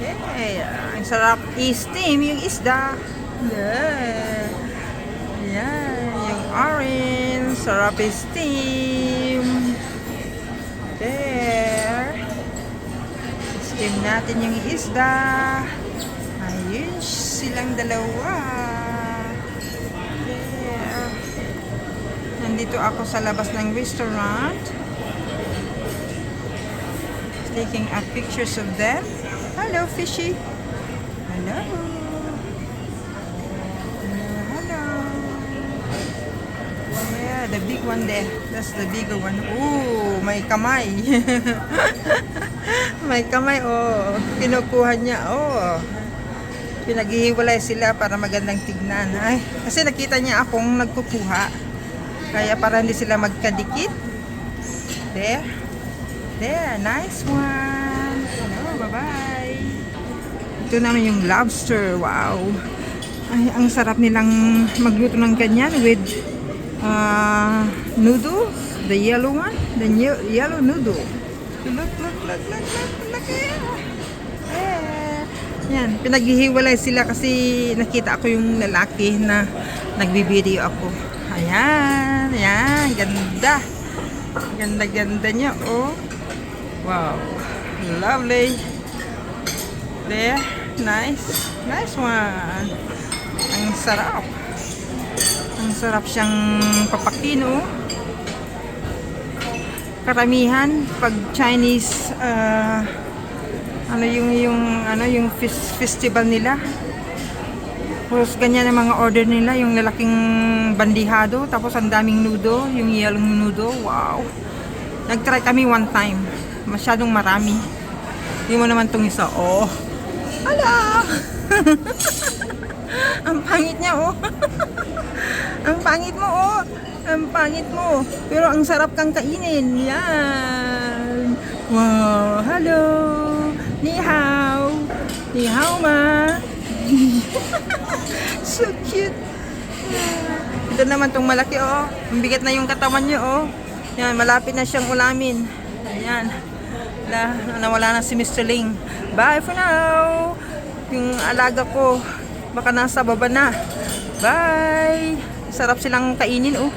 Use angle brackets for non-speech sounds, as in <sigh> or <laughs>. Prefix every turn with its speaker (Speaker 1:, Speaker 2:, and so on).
Speaker 1: Okay, ang sarap i-steam yung isda. Yeah. Yan, yung orange, sarap i-steam. There. Steam natin yung isda. Ayun silang dalawa. There. Nandito ako sa labas ng restaurant. Taking a pictures of them. Hello, fishy. Hello. Hello, hello. Yeah, the big one there. That's the bigger one. Ooh, may kamay. <laughs> may kamay, oh. Kinukuha niya, oh. Pinaghihiwalay sila para magandang tignan. Ay, kasi nakita niya akong nagkukuha. Kaya para hindi sila magkadikit. There. There, nice one. Ito naman yung lobster. Wow. Ay, ang sarap nilang magluto ng ganyan with uh, noodle. The yellow one. The ye- yellow noodle. Look, look, look, look, look, look. Eh. Yan, pinaghihiwalay sila kasi nakita ako yung lalaki na nagbibideo ako. Ayan, ayan, ganda. Ganda-ganda niya, oh. Wow. Lovely. There. Nice. Nice one. Ang sarap. Ang sarap siyang papakino. Karamihan pag Chinese uh, ano yung yung ano yung fes- festival nila. Tapos ganyan ang mga order nila, yung lalaking bandihado, tapos ang daming nudo, yung yellow nudo. Wow. Nag-try kami one time. Masyadong marami. Hindi mo naman tong isa. Oh. Ala! <laughs> Ang pangit niya, oh. <laughs> ang pangit mo, oh. Ang pangit mo. Pero ang sarap kang kainin. Yan. Wow. Hello. Ni hao. Ni hao ma. <laughs> so cute. Ito naman tong malaki, oh. Ang bigat na yung katawan niya, oh. Yan, malapit na siyang ulamin. Ayan. Na, nawala na si Mr. Ling. Bye for now. Yung alaga ko, baka nasa baba na. Bye. Sarap silang kainin, oh.